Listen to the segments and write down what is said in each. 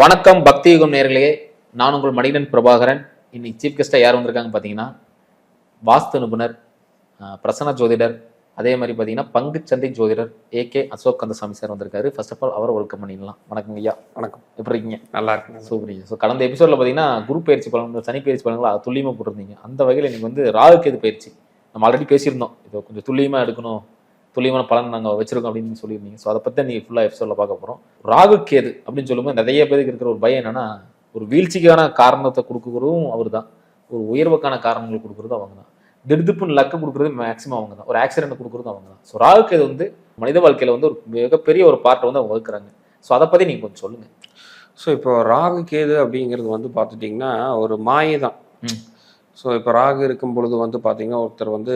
வணக்கம் பக்தி யுகம் நேர்களே. நான் உங்கள் மணிகண்டன் பிரபாகரன். இன்னைக்கு சீஃப் கெஸ்ட்டாக யார் வந்திருக்காங்க பார்த்தீங்கன்னா வாஸ்து நிபுணர் பிரசன்ன ஜோதிடர் அதே மாதிரி பார்த்தீங்கன்னா பங்குச்சந்தை ஜோதிடர் A K Ashok Kandasamy sir வந்திருக்காரு. ஃபர்ஸ்ட் ஆஃப் ஆல் அவரை வெல்கம் பண்ணிடலாம். வணக்கம் ஐயா. வணக்கம். எப்படி இருக்கீங்க? நல்லா இருக்குங்க. சூப்பர் ஐயா. ஸோ கடந்த எபிசோட்ல பார்த்தீங்கன்னா குரு பயிற்சி பலன்கள் சனி பயிற்சி பலன்கள் துல்லியமாக போட்டிருந்தீங்க. அந்த வகையில் இன்னைக்கு வந்து ராகுகேது பயிற்சி. நம்ம ஆல்ரெடி பேசியிருந்தோம். இது கொஞ்சம் துல்லியமாக எடுக்கணும். துல்லியமான பலன் நாங்கள் வச்சிருக்கோம் அப்படின்னு சொல்லியிருந்தீங்க. ஸோ அதை பற்றி நீங்கள் ஃபுல்லாக எபிசோடில் பார்க்க போகிறோம் ராகுகேது அப்படின்னு சொல்லும்போது நிறைய பேருக்கு இருக்கிற ஒரு பயம் என்னன்னா ஒரு வீழ்ச்சிக்கான காரணத்தை கொடுக்குறதும் அவர் தான் ஒரு உயர்வுக்கான காரணங்கள் கொடுக்குறதும் அவங்க தான் திடுப்புன்னு லக்கு கொடுக்குறது மேக்ஸிமம் அவங்க தான் ஒரு ஆக்சிடென்ட் கொடுக்குறதும் அவங்க தான் ஸோ ராகுகேது வந்து மனித வாழ்க்கையில வந்து ஒரு மிகப்பெரிய ஒரு பார்ட்டை வந்து அவங்க வகுக்கிறாங்க. ஸோ அதை பற்றி நீங்கள் கொஞ்சம் சொல்லுங்கள் ஸோ இப்போ ராகு கேது அப்படிங்கிறது வந்து பார்த்துட்டிங்கன்னா ஒரு மாயை தான். ஸோ இப்போ ராகு இருக்கும் பொழுது வந்து பார்த்தீங்கன்னா ஒருத்தர் வந்து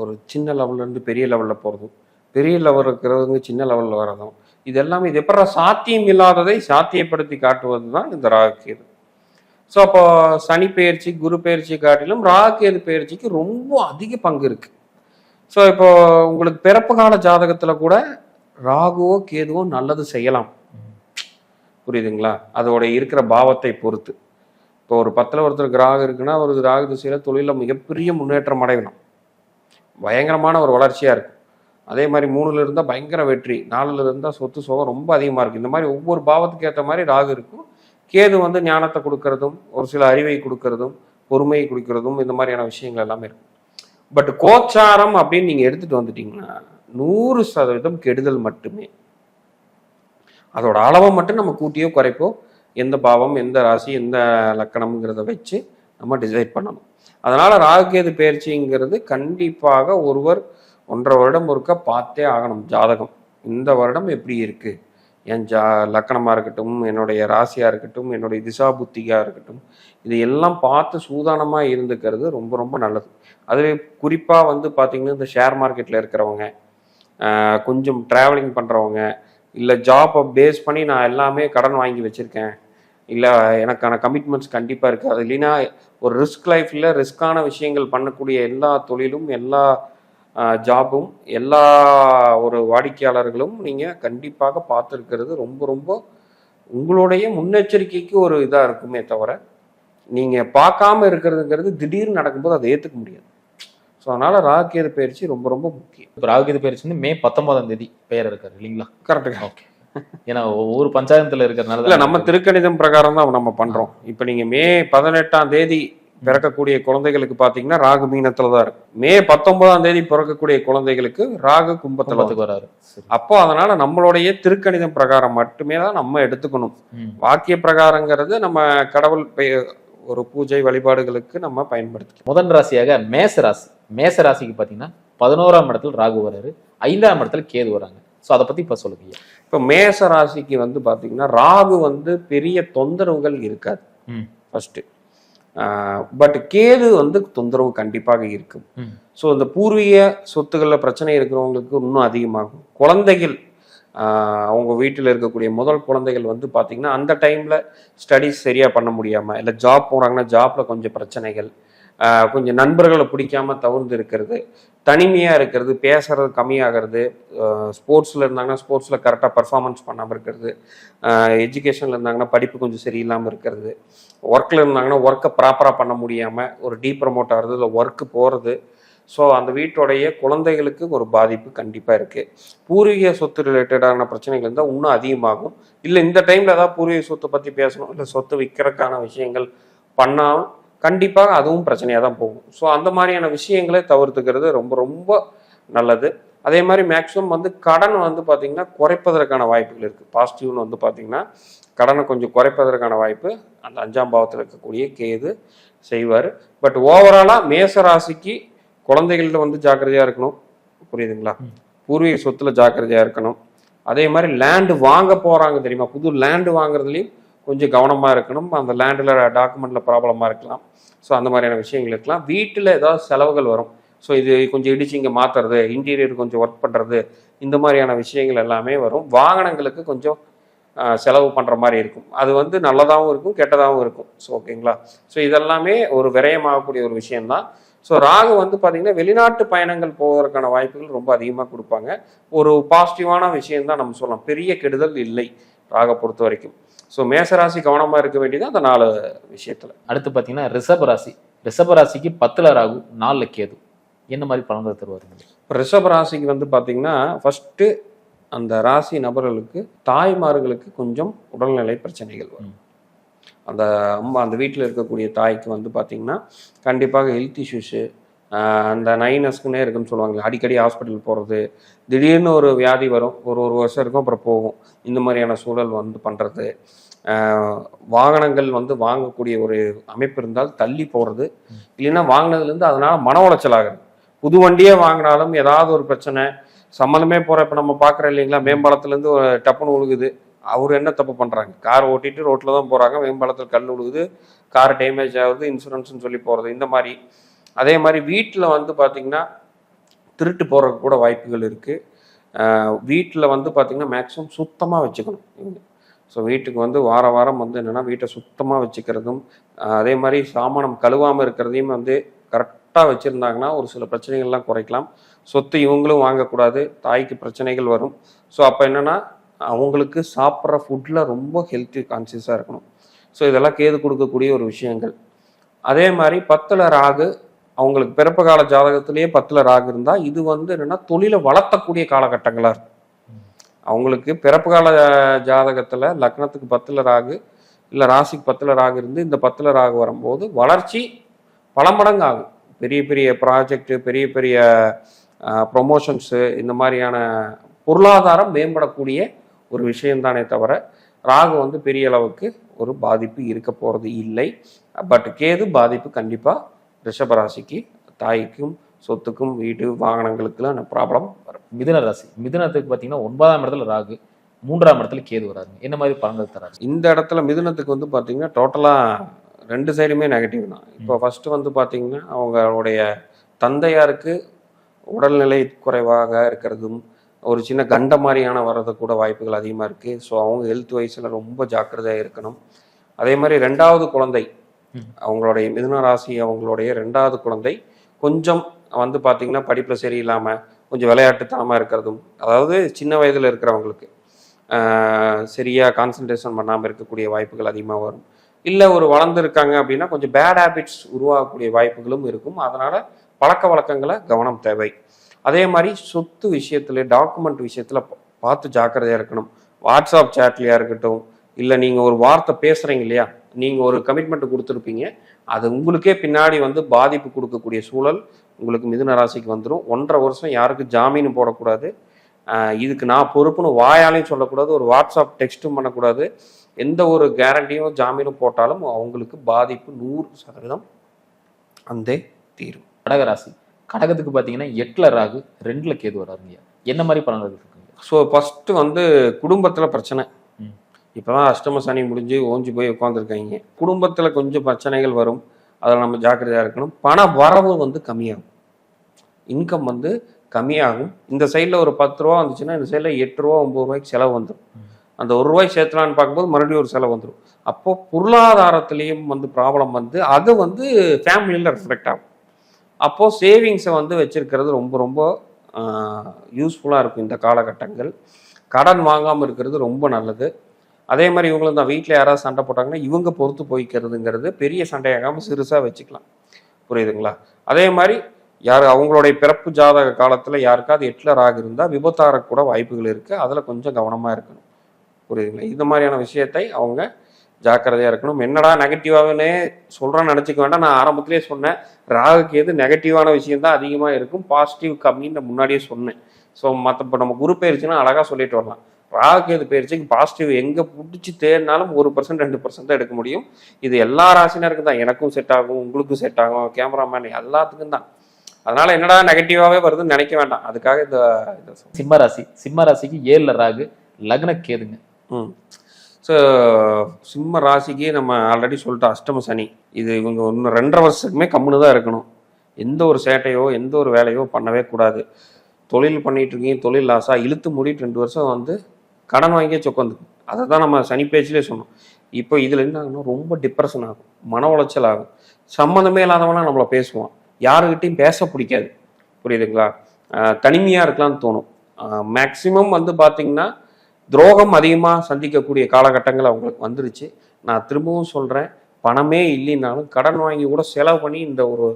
ஒரு சின்ன லெவல்லேருந்து பெரிய லெவலில் போகிறதும் பெரிய லெவல் இருக்கிறவங்க சின்ன லெவலில் வர்றதும் இது எல்லாமே இது எப்படி சாத்தியம் இல்லாததை சாத்தியப்படுத்தி காட்டுவது தான் இந்த ராகு கேது. ஸோ அப்போ சனி பயிற்சி குரு பயிற்சி காட்டிலும் ராகு கேது பயிற்சிக்கு ரொம்ப அதிக பங்கு இருக்குது ஸோ இப்போ உங்களுக்கு பிறப்பு கால ஜாதகத்தில் கூட ராகுவோ கேதுவோ நல்லது செய்யலாம். புரியுதுங்களா? அதோட இருக்கிற பாவத்தை பொறுத்து. இப்போ ஒரு பத்தில் ஒருத்தர் கிராகம் இருக்குன்னா ஒரு கிராக திசையில் தொழிலில் மிகப்பெரிய முன்னேற்றம் அடையணும். பயங்கரமான ஒரு வளர்ச்சியாக இருக்கும். அதே மாதிரி மூணுல இருந்தால் பயங்கர வெற்றி நாலுல இருந்தால் சொத்து சுகம் ரொம்ப அதிகமாக இருக்கும் இந்த மாதிரி ஒவ்வொரு பாவத்துக்கு ஏற்ற மாதிரி ராகு இருக்கும். கேது வந்து ஞானத்தை கொடுக்கறதும் ஒரு சில அறிவை கொடுக்கறதும் பொறுமையை கொடுக்கறதும் இந்த மாதிரியான விஷயங்கள் எல்லாமே இருக்கும். பட் கோச்சாரம் அப்படின்னு நீங்கள் எடுத்துட்டு வந்துட்டீங்கன்னா நூறு சதவீதம் கெடுதல் மட்டுமே. அதோட அளவை மட்டும் நம்ம கூட்டியோ குறைப்போ எந்த பாவம் எந்த ராசி எந்த லக்கணம்ங்கிறத வச்சு நம்ம டிசைட் பண்ணணும். அதனால் ராகுகேது பயிற்சிங்கிறது கண்டிப்பாக ஒருவர் ஒன்றரை வருடம் ஒருக்க பார்த்தே ஆகணும் ஜாதகம். இந்த வருடம் எப்படி இருக்குது என் ஜா லக்கணமாக இருக்கட்டும் என்னுடைய ராசியாக இருக்கட்டும் என்னுடைய திசா புத்தியாக இருக்கட்டும் இது எல்லாம் பார்த்து சூதானமாக இருந்துக்கிறது ரொம்ப ரொம்ப நல்லது. அதுவே குறிப்பாக வந்து பார்த்திங்கன்னா இந்த ஷேர் மார்க்கெட்டில் இருக்கிறவங்க கொஞ்சம் ட்ராவலிங் பண்ணுறவங்க இல்லை ஜாப்பை பேஸ் பண்ணி நான் எல்லாமே கடன் வாங்கி வச்சுருக்கேன் இல்லை எனக்கான கமிட்மெண்ட்ஸ் கண்டிப்பாக இருக்குது. அது இல்லைன்னா ஒரு ரிஸ்க் லைஃப்பில் ரிஸ்க்கான விஷயங்கள் பண்ணக்கூடிய எல்லா தொழிலும் எல்லா ஜாபும் எல்லா ஒரு வாடிக்கையாளர்களும் நீங்கள் கண்டிப்பாக பார்த்துருக்கிறது ரொம்ப ரொம்ப உங்களுடைய முன்னெச்சரிக்கைக்கு ஒரு இதாக இருக்குமே தவிர நீங்கள் பார்க்காம இருக்கிறதுங்கிறது திடீர்னு நடக்கும்போது அதை ஏற்றுக்க முடியாது. ஸோ அதனால் ராகேது பயிற்சி ரொம்ப ரொம்ப முக்கியம். இப்போ ராகுகேது பயிற்சி வந்து மே பத்தொன்பதாம் தேதி பெயர் இருக்காரு இல்லைங்களா? கரெக்டுங்க ஓகே ஏன்னா ஒவ்வொரு பஞ்சாயத்துல இருக்கிறனால இல்ல நம்ம திருக்கணிதம் பிரகாரம் தான் நம்ம பண்றோம். இப்ப நீங்க மே பதினெட்டாம் தேதி பிறக்கக்கூடிய குழந்தைகளுக்கு பாத்தீங்கன்னா ராகு மீனத்துல தான் இருக்கு. மே பத்தொன்பதாம் தேதி பிறக்கக்கூடிய குழந்தைகளுக்கு ராகு கும்பத்துல வராரு. அப்போ அதனால நம்மளுடைய திருக்கணிதம் பிரகாரம் மட்டுமே தான் நம்ம எடுத்துக்கணும். வாக்கிய பிரகாரங்கிறது நம்ம கடவுள் ஒரு பூஜை வழிபாடுகளுக்கு நம்ம பயன்படுத்திக்கலாம் முதன் ராசியாக மேச ராசி. மேச ராசிக்கு பாத்தீங்கன்னா பதினோராம் இடத்துல ராகு வராரு. ஐந்தாம் இடத்துல கேது வராங்க. ஸோ அதை பத்தி இப்ப சொல்லுங்க. இப்ப மேச ராசிக்கு வந்து பாத்தீங்கன்னா ராகு வந்து பெரிய தொந்தரவுகள் இருக்காது ம். ஃபர்ஸ்ட் பட் கேது வந்து தொந்தரவு கண்டிப்பாக இருக்கும். ஸோ இந்த பூர்வீக சொத்துக்களில் பிரச்சனை இருக்கிறவங்களுக்கு இன்னும் அதிகமாகும் குழந்தைகள் அவங்க வீட்டில் இருக்கக்கூடிய முதல் குழந்தைகள் வந்து பார்த்தீங்கன்னா அந்த டைமில் ஸ்டடீஸ் சரியாக பண்ண முடியாமல் இல்லை ஜாப் போகிறாங்கன்னா ஜாப்பில் கொஞ்சம் பிரச்சனைகள் கொஞ்சம் நண்பர்களை பிடிக்காம தவிர்த்து இருக்கிறது தனிமையாக இருக்கிறது பேசுறது கம்மியாகிறது ஸ்போர்ட்ஸில் இருந்தாங்கன்னா ஸ்போர்ட்ஸில் கரெக்டாக பர்ஃபார்மன்ஸ் பண்ணாமல் இருக்கிறது எஜுகேஷனில் இருந்தாங்கன்னா படிப்பு கொஞ்சம் சரியில்லாமல் இருக்கிறது ஒர்க்கில் இருந்தாங்கன்னா ஒர்க்கை ப்ராப்பராக பண்ண முடியாமல் ஒரு டீ ப்ரமோட் ஆகிறது இல்லை ஒர்க்கு போகிறது ஸோ அந்த வீட்டுடைய குழந்தைகளுக்கு ஒரு பாதிப்பு கண்டிப்பாக இருக்குது பூர்வீக சொத்து ரிலேட்டடான பிரச்சனைகள் இருந்தால் இன்னும் அதிகமாகும். இல்லை இந்த டைமில் ஏதாவது பூர்வீக சொத்தை பற்றி பேசணும் இல்லை சொத்து விற்கிறதுக்கான விஷயங்கள் பண்ணாலும் கண்டிப்பாக அதுவும் பிரச்சனையாக தான் போகும். ஸோ அந்த மாதிரியான விஷயங்களை தவிர்த்துக்கிறது ரொம்ப ரொம்ப நல்லது. அதே மாதிரி மேக்ஸிமம் வந்து கடன் வந்து பார்த்திங்கன்னா குறைப்பதற்கான வாய்ப்புகள் இருக்குது பாசிட்டிவ்னு வந்து பார்த்திங்கன்னா கடனை கொஞ்சம் குறைப்பதற்கான வாய்ப்பு. அந்த அஞ்சாம் பாவத்தில் இருக்கக்கூடிய கேது செய்வார். பட் ஓவராலாக மேச ராசிக்கு குழந்தைகள்ட்ட வந்து ஜாக்கிரதையாக இருக்கணும். புரியுதுங்களா. பூர்வீக சொத்துல ஜாக்கிரதையாக இருக்கணும். அதே மாதிரி லேண்டு வாங்க போகிறாங்க தெரியுமா? புது லேண்டு வாங்குறதுலையும் கொஞ்சம் கவனமாக இருக்கணும். அந்த லேண்டில் டாக்குமெண்ட்டில் ப்ராப்ளமாக இருக்கலாம். ஸோ அந்த மாதிரியான விஷயங்கள் இருக்கலாம். வீட்டில் ஏதாவது செலவுகள் வரும். ஸோ இது கொஞ்சம் இடிச்சு இங்கே மாற்றுறது இன்டீரியர் கொஞ்சம் ஒர்க் பண்ணுறது இந்த மாதிரியான விஷயங்கள் எல்லாமே வரும். வாகனங்களுக்கு கொஞ்சம் செலவு பண்ணுற மாதிரி இருக்கும். அது வந்து நல்லதாகவும் இருக்கும் கெட்டதாகவும் இருக்கும். ஸோ ஓகேங்களா ஸோ இதெல்லாமே ஒரு விரயமாகக்கூடிய ஒரு விஷயம்தான். ஸோ ராகு வந்து பார்த்திங்கன்னா வெளிநாட்டு பயணங்கள் போவதற்கான வாய்ப்புகள் ரொம்ப அதிகமாக கொடுப்பாங்க. ஒரு பாசிட்டிவான விஷயம் தான் நம்ம சொல்லலாம். பெரிய கெடுதல் இல்லை ராகை பொறுத்த வரைக்கும் ஸோ மேசராசி கவனமாக இருக்க வேண்டியது அந்த நாலு விஷயத்தில். அடுத்து பார்த்தீங்கன்னா ரிஷப ராசி. ரிஷப ராசிக்கு பத்துல ராகு நாலுல கேது. என்ன மாதிரி பலன்கள் தருவாருங்க இப்போ ரிஷப ராசிக்கு வந்து பார்த்தீங்கன்னா ஃபஸ்ட்டு அந்த ராசி நபர்களுக்கு தாய்மார்களுக்கு கொஞ்சம் உடல்நிலை பிரச்சனைகள் வரும். அந்த அம்மா அந்த வீட்டில் இருக்கக்கூடிய தாய்க்கு வந்து பார்த்தீங்கன்னா கண்டிப்பாக ஹெல்த் இஷ்யூஸு அந்த நைனஸ்க்குன்னே இருக்குன்னு சொல்லுவாங்களே அடிக்கடி ஹாஸ்பிட்டல் போகிறது திடீர்னு ஒரு வியாதி வரும் ஒரு ஒரு வருஷம் இருக்கும் அப்புறம் போகும். இந்த மாதிரியான சூழல் வந்து பண்ணுறது வாகனங்கள் வந்து வாங்கக்கூடிய ஒரு அமைப்பு இருந்தால் தள்ளி போகிறது இல்லைன்னா வாங்கினதுலேருந்து அதனால் மன உளைச்சல் ஆகுது. புது வண்டியே வாங்கினாலும் ஏதாவது ஒரு பிரச்சனை. சம்மந்தமே போகிற இப்போ நம்ம பார்க்குறோம் இல்லைங்களா மேம்பாலத்துலேருந்து ஒரு டப்புன்னு உழுகுது. அவர் என்ன தப்பு பண்ணுறாங்க கார் ஓட்டிட்டு ரோட்டில் தான் போகிறாங்க மேம்பாலத்தில் கல் உழுகுது கார் டேமேஜ் ஆகுது இன்சூரன்ஸ்னு சொல்லி போகிறது இந்த மாதிரி. அதே மாதிரி வீட்டில் வந்து பார்த்திங்கன்னா திருட்டு போகிறதுக்கு கூட வாய்ப்புகள் இருக்குது வீட்டில் வந்து பார்த்திங்கன்னா மேக்ஸிமம் சுத்தமாக வச்சுக்கணும். ஸோ வீட்டுக்கு வந்து வார வாரம் வந்து என்னென்னா வீட்டை சுத்தமாக வச்சுக்கிறதும் அதே மாதிரி சாமானம் கழுவாமல் இருக்கிறதையும் வந்து கரெக்டாக வச்சுருந்தாங்கன்னா ஒரு சில பிரச்சனைகள்லாம் குறைக்கலாம். சொத்து இவங்களும் வாங்கக்கூடாது தாய்க்கு பிரச்சனைகள் வரும். ஸோ அப்போ என்னென்னா அவங்களுக்கு சாப்பிட்ற ஃபுட்டில் ரொம்ப ஹெல்த்தி கான்சியஸாக இருக்கணும். ஸோ இதெல்லாம் கேது கொடுக்கக்கூடிய ஒரு விஷயங்கள். அதே மாதிரி பத்தில் ராகு அவங்களுக்கு பிறப்பு கால ஜாதகத்திலேயே பத்தில் ராகு இருந்தால் இது வந்து என்னென்னா தொழிலை வளர்த்தக்கூடிய காலகட்டங்களாக இருக்கும். அவங்களுக்கு பிறப்பு கால ஜாதகத்தில் லக்னத்துக்கு பத்தில் ராகு இல்லை ராசிக்கு பத்தில் ராகு இருந்து இந்த பத்தில் ராகு வரும்போது வளர்ச்சி பல மடங்கு ஆகும். பெரிய பெரிய ப்ராஜெக்ட் பெரிய பெரிய ப்ரொமோஷன்ஸு இந்த மாதிரியான பொருளாதாரம் மேம்படக்கூடிய ஒரு விஷயம்தானே தவிர ராகு வந்து பெரிய அளவுக்கு ஒரு பாதிப்பு இருக்க போகிறது இல்லை. பட் கேது பாதிப்பு கண்டிப்பாக ரிஷபராசிக்கு தாய்க்கும் சொத்துக்கும் வீடு வாகனங்களுக்குலாம் ப்ராப்ளம் வரும். மிதுன ராசி. மிதுனத்துக்கு பார்த்தீங்கன்னா ஒன்பதாம் இடத்துல ராகு மூன்றாம் இடத்துல கேது வராருங்க. என்ன மாதிரி பலன்கள் தராரு? இந்த இடத்துல மிதுனத்துக்கு வந்து பார்த்தீங்கன்னா டோட்டலாக ரெண்டு சைடுமே நெகட்டிவ் தான். இப்போ ஃபஸ்ட்டு வந்து பார்த்தீங்கன்னா அவங்களுடைய தந்தையாருக்கு உடல்நிலை குறைவாக இருக்கிறதும் ஒரு சின்ன கண்ட மாதிரியான வர்றது கூட வாய்ப்புகள் அதிகமாக இருக்குது ஸோ அவங்க ஹெல்த் வைஸில் ரொம்ப ஜாக்கிரதையாக இருக்கணும். அதே மாதிரி ரெண்டாவது குழந்தை. அவங்களுடைய மிதுன ராசி அவங்களுடைய ரெண்டாவது குழந்தை கொஞ்சம் வந்து பார்த்தீங்கன்னா படிப்பில் சரியில்லாமல் கொஞ்சம் விளையாட்டுத்தனமாக இருக்கிறதும் அதாவது சின்ன வயதில் இருக்கிறவங்களுக்கு சரியாக கான்சன்ட்ரேஷன் பண்ணாமல் இருக்கக்கூடிய வாய்ப்புகள் அதிகமாக வரும். இல்லை ஒரு வளர்ந்துருக்காங்க அப்படின்னா கொஞ்சம் பேட் ஹேபிட்ஸ் உருவாகக்கூடிய வாய்ப்புகளும் இருக்கும். அதனால் பழக்க வழக்கங்களை கவனம் தேவை. அதே மாதிரி சொத்து விஷயத்தில் டாக்குமெண்ட் விஷயத்தில் பார்த்து ஜாக்கிரதையாக இருக்கணும். வாட்ஸ்அப் சேட்லையாக இருக்கட்டும் இல்லை நீங்கள் ஒரு வார்த்தை பேசுகிறீங்க இல்லையா நீங்கள் ஒரு கமிட்மெண்ட் கொடுத்துருப்பீங்க. அது உங்களுக்கே பின்னாடி வந்து பாதிப்பு கொடுக்கக்கூடிய சூழல் உங்களுக்கு மிதுன ராசிக்கு வந்துடும் ஒன்றரை வருஷம் யாருக்கும் ஜாமீன் போடக்கூடாது. இதுக்கு நான் பொறுப்புன்னு வாயாலையும் சொல்லக்கூடாது. ஒரு வாட்ஸ்அப் டெக்ஸ்ட்டும் பண்ணக்கூடாது. எந்த ஒரு கேரண்டியும் ஜாமீனும் போட்டாலும் அவங்களுக்கு பாதிப்பு நூறு சதவீதம் அந்த தீரும். கடக ராசி. கடகத்துக்கு பார்த்தீங்கன்னா எட்டுல ராகு ரெண்டுல கேது வராருங்க என்ன மாதிரி பலன்கள் இருக்குங்க? ஸோ ஃபஸ்ட்டு வந்து குடும்பத்தில் பிரச்சனை. ம். இப்போதான் அஷ்டம சனி முடிஞ்சு ஓஞ்சி போய் உட்காந்துருக்காங்க குடும்பத்தில் கொஞ்சம் பிரச்சனைகள் வரும். அதில் நம்ம ஜாக்கிரதையாக இருக்கணும். பண வரவு வந்து கம்மியாகும். இன்கம் வந்து கம்மியாகும். இந்த சைடில் ஒரு பத்து ரூபா வந்துச்சுன்னா இந்த சைடில் எட்டு ரூபா ஒம்பது ரூபாய்க்கு செலவு வந்துடும் அந்த ஒரு ரூபாய் சேர்த்தலான்னு பார்க்கும்போது மறுபடியும் ஒரு செலவு வந்துடும் அப்போ பொருளாதாரத்திலையும் வந்து ப்ராப்ளம் வந்து அது வந்து ஃபேமிலியில் ரிஃப்ளெக்ட் ஆகும். அப்போது சேவிங்ஸை வந்து வச்சிருக்கிறது ரொம்ப ரொம்ப யூஸ்ஃபுல்லாக இருக்கும் இந்த காலகட்டங்கள். கடன் வாங்காமல் இருக்கிறது ரொம்ப நல்லது. அதே மாதிரி இவங்களும் தான். வீட்டில் யாராவது சண்டை போட்டாங்கன்னா இவங்க பொறுத்து போய்க்கிறதுங்கிறது பெரிய சண்டையாகாமல் சிறுசாக வச்சுக்கலாம். புரியுதுங்களா? அதே மாதிரி யார் அவங்களுடைய பிறப்பு ஜாதக காலத்தில் யாருக்காவது எட்லர் ராகு இருந்தால் விபத்தார கூட வாய்ப்புகள் இருக்குது அதில் கொஞ்சம் கவனமாக இருக்கணும். புரியுதுங்களா? இந்த மாதிரியான விஷயத்தை அவங்க ஜாக்கிரதையாக இருக்கணும். என்னடா நெகட்டிவாகவே சொல்கிறேன்னு நினச்சிக்க வேண்டாம். நான் ஆரம்பத்திலே சொன்னேன். ராகுக்கு எது நெகட்டிவான விஷயந்தான் அதிகமாக இருக்கும். பாசிட்டிவ் கம்மின்னு முன்னாடியே சொன்னேன். ஸோ மற்ற இப்போ நம்ம குரூப் பயிற்சினா அழகாக சொல்லிட்டு வரலாம். ராகுக்கு எது பயிற்சிக்கு பாசிட்டிவ் எங்கே பிடிச்சி தேடினாலும் ஒரு பர்சன்ட் ரெண்டு பர்சன்ட் தான் எடுக்க முடியும். இது எல்லா ராசினருக்கும் தான். எனக்கும் செட் ஆகும் உங்களுக்கும் செட் ஆகும் கேமராமேன் எல்லாத்துக்கும் தான். அதனால என்னடா நெகட்டிவாகவே வருதுன்னு நினைக்க வேண்டாம். அதுக்காக இந்த இதை. சிம்ம ராசி. சிம்ம ராசிக்கு ஏழுல ராகு லக்ன கேதுங்க. ம். ஸோ சிம்ம ராசிக்கு நம்ம ஆல்ரெடி சொல்லிட்டோம். அஷ்டம சனி. இது இவங்க இன்னும் ரெண்டரை வருஷத்துக்குமே கம்முன்னு தான் இருக்கணும். எந்த ஒரு சேட்டையோ எந்த ஒரு வேலையோ பண்ணவே கூடாது. தொழில் பண்ணிட்டு இருக்கீங்க தொழில் லாஸாக இழுத்து மூடிட்டு ரெண்டு வருஷம் வந்து கடன் வாங்கியே சொக்கந்துக்கும் அதை தான் நம்ம சனி பேச்சிலே சொன்னோம். இப்போ இதில் என்ன ஆகும்னா ரொம்ப டிப்ரெஷன் ஆகும். மன உளைச்சல் ஆகும். சம்மந்தமே இல்லாதவனா நம்மளை பேசுவான். யாருக்கிட்டையும் பேச பிடிக்காது. புரியுதுங்களா? தனிமையாக இருக்கலாம்னு தோணும். மேக்ஸிமம் வந்து பார்த்திங்கன்னா துரோகம் அதிகமாக சந்திக்கக்கூடிய காலகட்டங்கள் அவங்களுக்கு வந்துருச்சு. நான் திரும்பவும் சொல்கிறேன் பணமே இல்லைனாலும் கடன் வாங்கி கூட செலவு பண்ணி இந்த ஒரு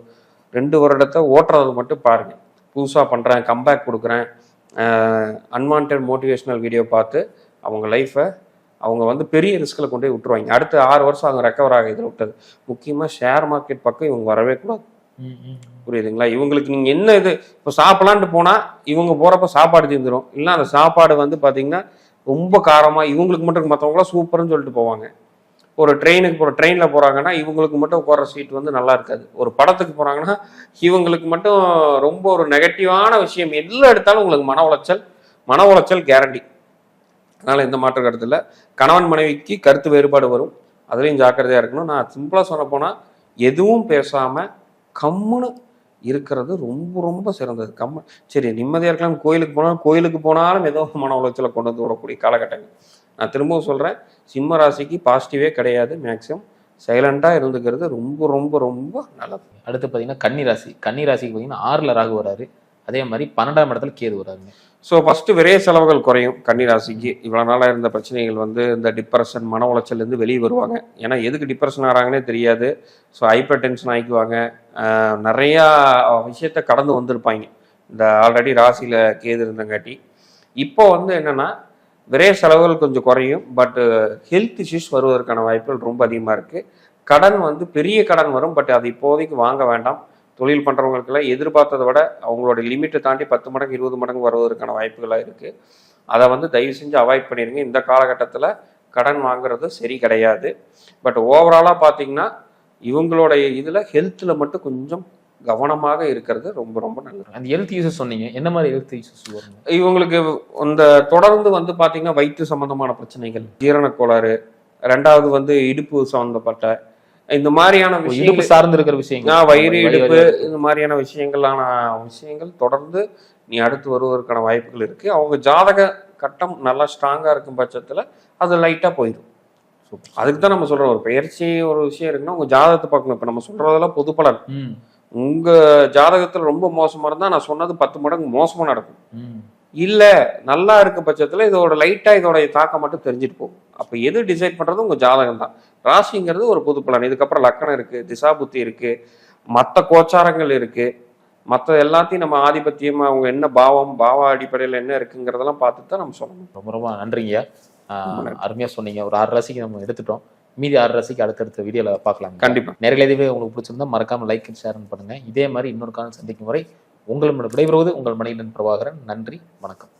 ரெண்டு வருடத்தை ஓட்டுறது மட்டும் பாருங்க. புதுசாக பண்ணுறேன் கம்பேக் கொடுக்குறேன். அன்வான்ட் மோட்டிவேஷனல் வீடியோ பார்த்து அவங்க லைஃப்பை அவங்க வந்து பெரிய ரிஸ்கில் கொண்டு போய் விட்டுருவாங்க. அடுத்த ஆறு வருஷம் அவங்க ரெக்கவர் ஆக இதில் விட்டது. முக்கியமாக ஷேர் மார்க்கெட் பக்கம் இவங்க வரவே கூடாது. புரியுதுங்களா? இவங்களுக்கு நீங்கள் என்ன இது? இப்போ சாப்பிடலான்ட்டு போனால் இவங்க போகிறப்ப சாப்பாடு தீர்ந்துடும் இல்லை அந்த சாப்பாடு வந்து பார்த்தீங்கன்னா ரொம்ப காரமாக இவங்களுக்கு மட்டும் மற்றவங்களாம் சூப்பர்னு சொல்லிட்டு போவாங்க. ஒரு ட்ரெயினுக்கு போகிற ட்ரெயினில் போகிறாங்கன்னா இவங்களுக்கு மட்டும் போகிற சீட் வந்து நல்லா இருக்காது. ஒரு படத்துக்கு போகிறாங்கன்னா இவங்களுக்கு மட்டும் ரொம்ப ஒரு நெகட்டிவான விஷயம் எல்லாம் எடுத்தாலும் உங்களுக்கு மன உளைச்சல் மன உளைச்சல் கேரண்டி அதனால் எந்த மாற்று கருத்தில் கணவன் மனைவிக்கு கருத்து வேறுபாடு வரும். அதுலேயும் ஜாக்கிரதையாக இருக்கணும். நான் சிம்பிளாக சொல்ல போனால் எதுவும் பேசாமல் கம்முன்னு இருக்கிறது ரொம்ப ரொம்ப சிறந்தது. கம்ம சரி நிம்மதியாக இருக்கலாம். கோயிலுக்கு போனாலும் கோயிலுக்கு போனாலும் ஏதோ மன உளைச்சலை கொண்டு வந்து விடக்கூடிய காலகட்டங்கள். நான் திரும்பவும் சொல்கிறேன் சிம்ம ராசிக்கு பாசிட்டிவே கிடையாது மேக்ஸிமம் சைலண்டாக இருந்துக்கிறது ரொம்ப ரொம்ப ரொம்ப நல்லது. அடுத்து பார்த்தீங்கன்னா கன்னி ராசி. கன்னி ராசிக்கு பார்த்தீங்கன்னா ஆறில் ராகு வராரு. அதே மாதிரி பன்னெண்டாம் இடத்துல கேது வராருங்க. ஸோ ஃபஸ்ட்டு விரைய செலவுகள் குறையும். கன்னிராசிக்கு இவ்வளோ நாளாக இருந்த பிரச்சனைகள் வந்து இந்த டிப்ரெஷன் மன உளைச்சல்லேருந்து வெளியே வருவாங்க. ஏன்னா எதுக்கு டிப்ரெஷன் ஆகிறாங்கன்னே தெரியாது. ஸோ ஹைப்பர் டென்ஷன் ஆகிக்குவாங்க நிறையா விஷயத்த கடந்து வந்திருப்பாங்க. இந்த ஆல்ரெடி ராசியில் கேது இருந்தங்காட்டி. இப்போ வந்து என்னென்னா விரைய செலவுகள் கொஞ்சம் குறையும். பட்டு ஹெல்த் இஷ்யூஸ் வருவதற்கான வாய்ப்புகள் ரொம்ப அதிகமாக இருக்குது கடன் வந்து பெரிய கடன் வரும். பட் அது இப்போதைக்கு வாங்க வேண்டாம். தொழில் பண்ணுறவங்களுக்கெல்லாம் எதிர்பார்த்ததை விட அவங்களோட லிமிட்டை தாண்டி பத்து மடங்கு இருபது மடங்கு வருவதற்கான வாய்ப்புகளாக இருக்குது அதை வந்து தயவு செஞ்சு அவாய்ட் பண்ணிடுங்க இந்த காலகட்டத்தில் கடன் வாங்குறது சரி கிடையாது. பட் ஓவராலாக பார்த்தீங்கன்னா இவங்களுடைய இதில் ஹெல்த்தில் மட்டும் கொஞ்சம் கவனமாக இருக்கிறது ரொம்ப ரொம்ப நல்லது. அந்த ஹெல்த் இஷ்யூஸ் சொன்னீங்க. என்ன மாதிரி ஹெல்த் இஷ்யூஸ் இவங்களுக்கு இந்த தொடர்ந்து வந்து பார்த்தீங்கன்னா வயிற்று சம்பந்தமான பிரச்சனைகள் ஜீரண கோளாறு ரெண்டாவது வந்து இடுப்பு சம்பந்தப்பட்ட இந்த மாதிரியான இடுப்பு சார்ந்து இருக்கிற விஷயங்கள் வயிறு இடுப்பு. இந்த மாதிரியான விஷயங்களான விஷயங்கள் தொடர்ந்து நீ அடுத்து வருவதற்கான வாய்ப்புகள் இருக்கு. அவங்க ஜாதக கட்டம் நல்லா ஸ்ட்ராங்கா இருக்கும் பட்சத்துல அது லைட்டா போயிடும் அதுக்கு தான் நம்ம சொல்றோம். ஒரு பயிற்சி ஒரு விஷயம் இருக்குன்னா உங்க ஜாதகத்தை பார்க்கணும். இப்ப நம்ம சொல்றதெல்லாம் பொது பலன். உங்க ஜாதகத்துல ரொம்ப மோசமா இருந்தா நான் சொன்னது பத்து மடங்கு மோசமா நடக்கும். இல்ல நல்லா இருக்க பட்சத்துல இதோட லைட்டா இதோட தாக்கம் மட்டும் தெரிஞ்சுட்டு போகும். அப்ப எது டிசைட் பண்றது உங்க ஜாதகம் தான் ராசிங்கிறது ஒரு பொது பலன் இதுக்கப்புறம் லக்கணம் இருக்கு திசா புத்தி இருக்கு மற்ற கோச்சாரங்கள் இருக்கு. மற்ற எல்லாத்தையும் நம்ம ஆதிபத்தியம் அவங்க என்ன பாவம் பாவ அடிப்படையில் என்ன இருக்குங்கிறதெல்லாம் பார்த்துட்டு தான் நம்ம சொல்லணும். ரொம்ப ரொம்ப நன்றிங்க. ஆஹ், ரொம்ப நன்றி. அருமையா சொன்னீங்க. ஒரு ஆறு ராசிக்கு நம்ம எடுத்துட்டோம். மீதி ஆறு ராசிக்கு அடுத்தடுத்த வீடியோல பார்க்கலாம் கண்டிப்பா. நேரில் இதுவே உங்களுக்கு பிடிச்சிருந்தா மறக்காம லைக் ஷேர் பண்ணுங்க. இதே மாதிரி இன்னொரு காலம் சந்திக்கும் வரை உங்களிடம் விடைபெறுவது உங்கள் மணிகண்டன் பிரபாகரன். நன்றி வணக்கம்.